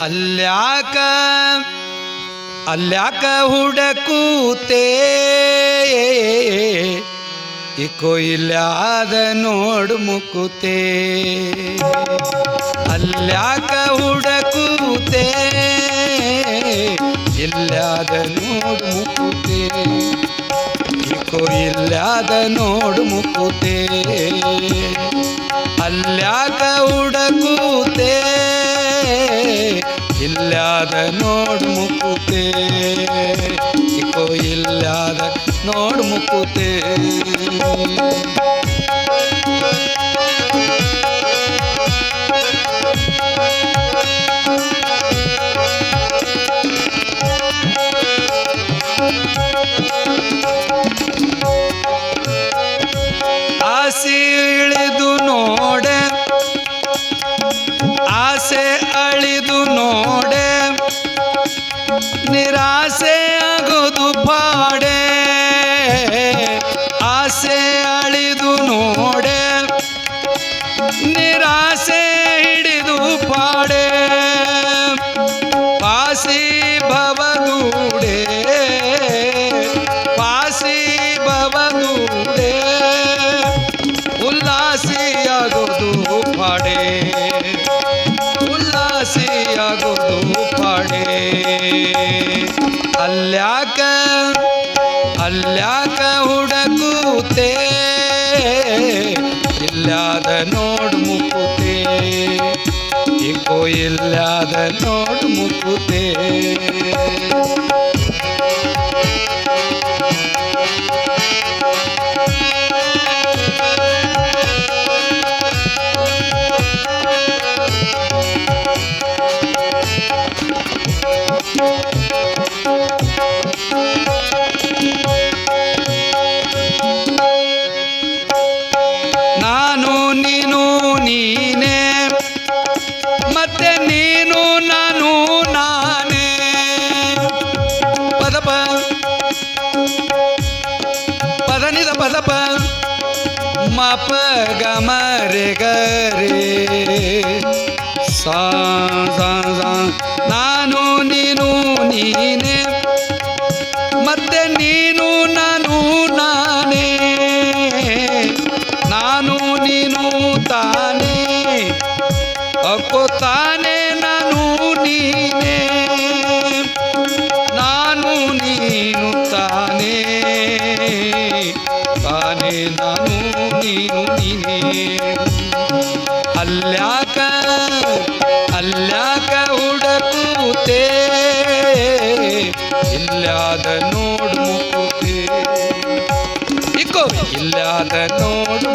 ಅಲ್ಯಾಕ ಅಲ್ಯಾಕ ಹುಡಕೂತೇ? Eco ಇಲ್ಲಾದ ನೋಡು ಮುಕ್ಕುತೇ ಅಲ್ಯಾಕ ಹುಡಕೂತೇ? ಇಲ್ಲಾದ ನೋಡು ಮುಕುತೆ eco ಇಲ್ಲಾದ ನೋಡು ಮುಕುತೆ ಅಲ್ಯಾಕ ಹುಡಕೂತೆ ಇಲ್ಲಾದ ನೋಡು ಮುಕುತೆ ಇಕೋ ಇಲ್ಲಾದ ನೋಡು ಮುಕುತೆ ನಿರಾಸೆ ಹಿಡಿದು ಪಾಡೆ. ಪಾಸಿ ಭವದೂಡೆ ಪಾಸಿ ಭವದೂಡೆ ಉಲ್ಲಾಸಿಯಾಗೋದು ಪಾಡೆ. ಉಲ್ಲಾಸಿಯಾಗೋದು ಪಾಡೆ. ಅಲ್ಯಾಕ ಅಲ್ಯಾಕ ಹುಡಕೂತೆ ಇಲ್ಲಾದ ನೋಡು ಮುಕುತೆ ಇಕೋ ಇಲ್ಲಾದ ನೋಡು ಮುಕುತೆ ಮಪ ಗಮರೆ ಗರೆ ಸಾ ಸಾ. ನಾನು ನೀನು ನೀನೇ ಮತ್ತೆ ನೀನು ನಾನು ನಾನೇ, ನಾನು, ನೀನು. ತಾನೇ ಅಕ್ಕೋ ಅಲ್ಯಾಕ ಅಲ್ಲಾಕ ಹುಡಕೂತೆ ಇಲ್ಲಾದ ನೋಡು ಇಕೋ ಇಲ್ಲಾದ ನೋಡು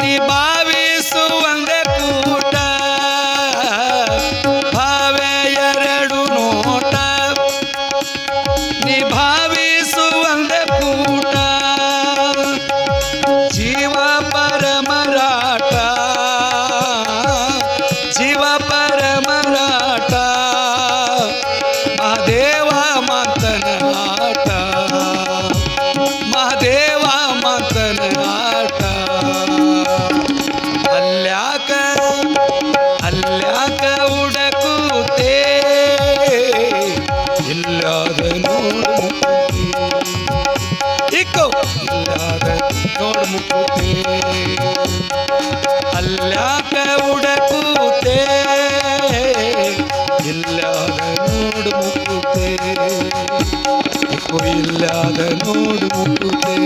নিবা ಇಕ್ಕೋ ಇಲ್ಲದ ನೋಡು ಮುಕುತೆ ಅಲ್ಯಾಕ ಹುಡಕೂತೆ ಇಲ್ಲದ ನೋಡು ಮುಕುತೆ ಇಕ್ಕೋ ಇಲ್ಲದ ನೋಡು ಮುಕುತೆ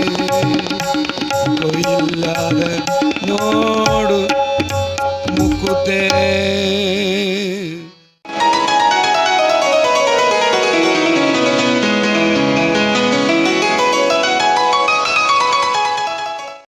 ಯಾಕೋ ಇಲ್ಲದ ನೋಡು ಮುಕುತೆ